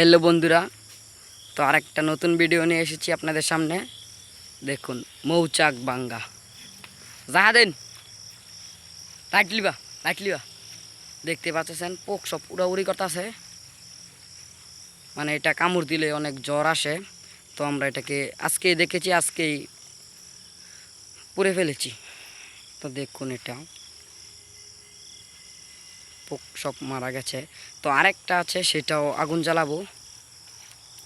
Hello বন্ধুরা, তো আরেকটা নতুন ভিডিও নিয়ে এসেছি আপনাদের সামনে। দেখুন, মৌচাক বাঙ্গা। যাহা দেন লাইট লিবা লাইট লিবা দেখতে পাচ্ছেন, পোক সব উড়াউড়ি করতেছে। মানে এটা কামড় দিলে অনেক জ্বর আসে। তো আমরা এটাকে আজকেই দেখেছি, আজকেই পুড়ে ফেলেছি। তো দেখুন এটা। পোক সব মারা গেছে। তো আরেকটা আছে সেটাও আগুন জ্বালাবো।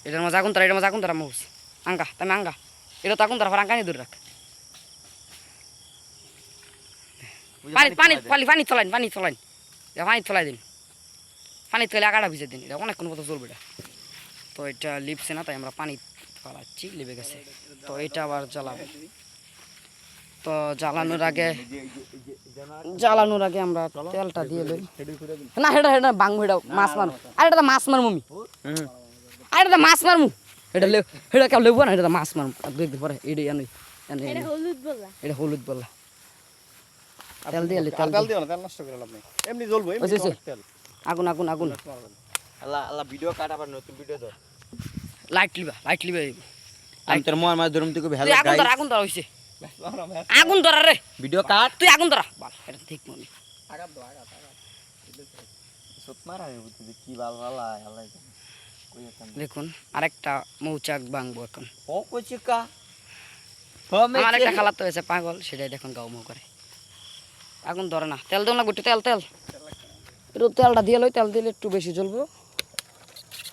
এটার মাঝে আগুন তারা এটার মাঝে আগুন তারা মৌস আঙ্গা তুমি আঙ্গা। এটা তো আগুন তারা আঙ্কা নিয়ে দূর রাখ। পানি পানি পানি পানি চলাইন পানি চলাইন। এটা পানি চলাই দিন। পানি তোলে আগাটা ভিজে দিন। এটা অনেকক্ষণ মতো চলবে এটা। তো এটা লিপছে না তাই আমরা পানি পালাচ্ছি লিপে গেছে। তো এটা আবার জ্বালাবো। তো জ্বালানোর আগে জ্বালানোর আগে আমরা তেলটা দিয়ে লই না হেটা হেটা বাংবো হেটা মাছ মারু আর এটা মাছ মারমু আমি। আর এটা মাছ মারমু এটা লে হেটা কেউ লেবু না এটা মাছ মারমু দিন পরে এটা এনে এনে এটা হলুদ বলা। এটা হলুদ বললা তেল দিয়ে তেল তেল দিও না তেল নষ্ট করে লাভ নেই। এমনি জ্বলবো এমনি তেল। আগুন আগুন আগুন। আল্লাহ আল্লাহ ভিডিও কাট আবার নতুন ভিডিও তো লাইট লিবা লাইট লিবা। আমি তোর মোর মাছ ধরুম তুই আগুন ধরা আগুন ধরা হইছে। আগুন ধরা রে। Video cut. তুই আগুন ধরা। বাল এটা ঠিক মনে। আগাত দাও আগাত আগাত সত মারা আমি বুঝতে কি ভালো ভালো আল্লাহ জানে। কই এখন দেখুন আরেকটা মৌচাক বাংবো এখন। ও কইছি কা আমার একটা খালাতো হয়েছে পাগল সেটাই দেখুন গাও মৌ করে। আগুন ধরে না। তেল দেও না গুটি তেল তেল। একটু তেলটা দিয়ে লই তেল দিলে একটু বেশি জ্বলবো।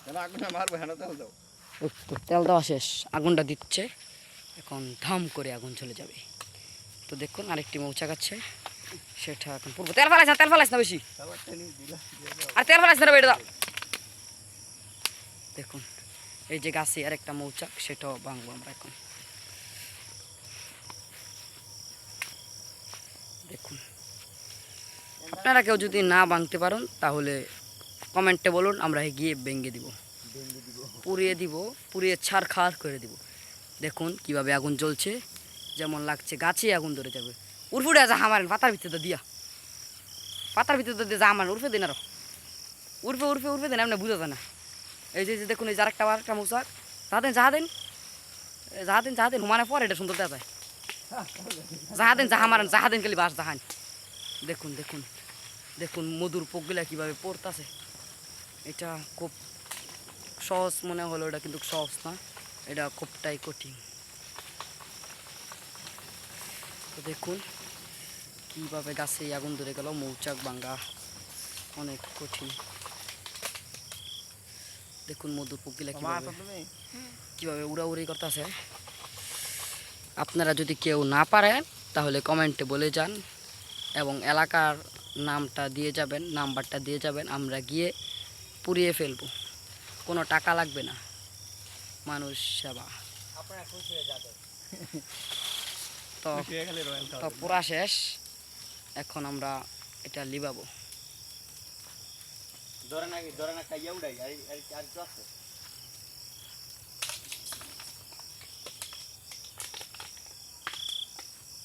যেন আগুনে মারবো? তেল দাও। ওই তো তেল দেওয়া শেষ। আগুনটা দিচ্ছে। এখন ধাম করে আগুন চলে যাবে। তো দেখুন আরেকটি মৌচাক আছে সেটা এখন পূর্ব। তেল ফেলাইস না তেল ফেলাইস না বেশি। আর তেল ফেলাইস না বেড়ে দাও দেখুন এই যে গাছে আরেকটা মৌচাক সেটাও ভাঙবো আমরা এখন। দেখুন আপনারা কেউ যদি না ভাঙতে পারেন তাহলে কমেন্টে বলুন আমরা গিয়ে ভেঙে দিব। পুড়িয়ে দিব পুড়িয়ে ছাড় খার করে দিব। দেখুন কীভাবে আগুন জ্বলছে, যেমন লাগছে গাছে আগুন ধরে যাবে। উর্ফুটে যা হামারেন পাতার ভিতরে দিয়া। পাতার ভিতরে দিয়ে যা আমার, উর্ফে দিন আরও। উর্ফে উর্ফে উর্ফে দেন, এমনি বুঝা না। এই যে যে দেখুন, এই যে আরেকটা আরেকটা মশাক যা দেন যা দেন। যা দেন যা দেন হুমানে পরে এটা সুন্দর দেখা যায়। যাহা দেন যাহা মারেন যাহা দেন খালি বাস যাহান দেখুন দেখুন দেখুন মধুর পোকগুলা কীভাবে পড়তাছে। এটা খুব সহজ মনে হলো, এটা কিন্তু সহজ না। এটা খুবটাই কঠিন। তো দেখুন কীভাবে গাছে আগুন ধরে গেল মৌচাক ভাঙ্গা অনেক কঠিন। দেখুন মধুর পোকগুলা কীভাবে কীভাবে উড়াউড়ি করতেছে। আপনারা যদি কেউ না পারেন তাহলে কমেন্টে বলে যান এবং এলাকার নামটা দিয়ে যাবেন নাম্বারটা দিয়ে যাবেন আমরা গিয়ে পুড়িয়ে ফেলব। কোনো টাকা লাগবে না। মানুষ সেবা। তো তো পুরা শেষ। এখন আমরা এটা লিবাবো। আছে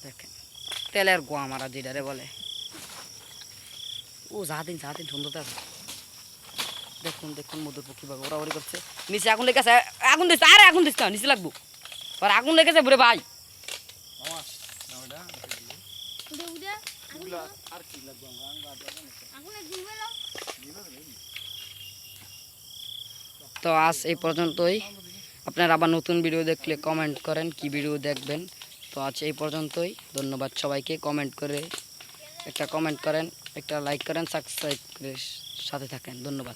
দেখেন তেলের গোয়া মারা যেটারে বলে। ও যা দিন যা দিন সুন্দর দেখো দেখুন দেখুন মধুর পক্ষী বাবা, ওরা করছে। নিচে আগুন লেগেছে, আগুন দিচ্ছে আরে আগুন দিচ্ছে নিচে লাগবো। আর আগুন লেগেছে বুড়ে ভাই। তো আজ এই পর্যন্তই। আপনারা আবার নতুন ভিডিও দেখলে কমেন্ট করেন, কি ভিডিও দেখবেন। তো আজ এই পর্যন্তই। ধন্যবাদ সবাইকে। কমেন্ট করে একটা কমেন্ট করেন, একটা লাইক করেন সাবস্ক্রাইব করে সাথে থাকেন। ধন্যবাদ।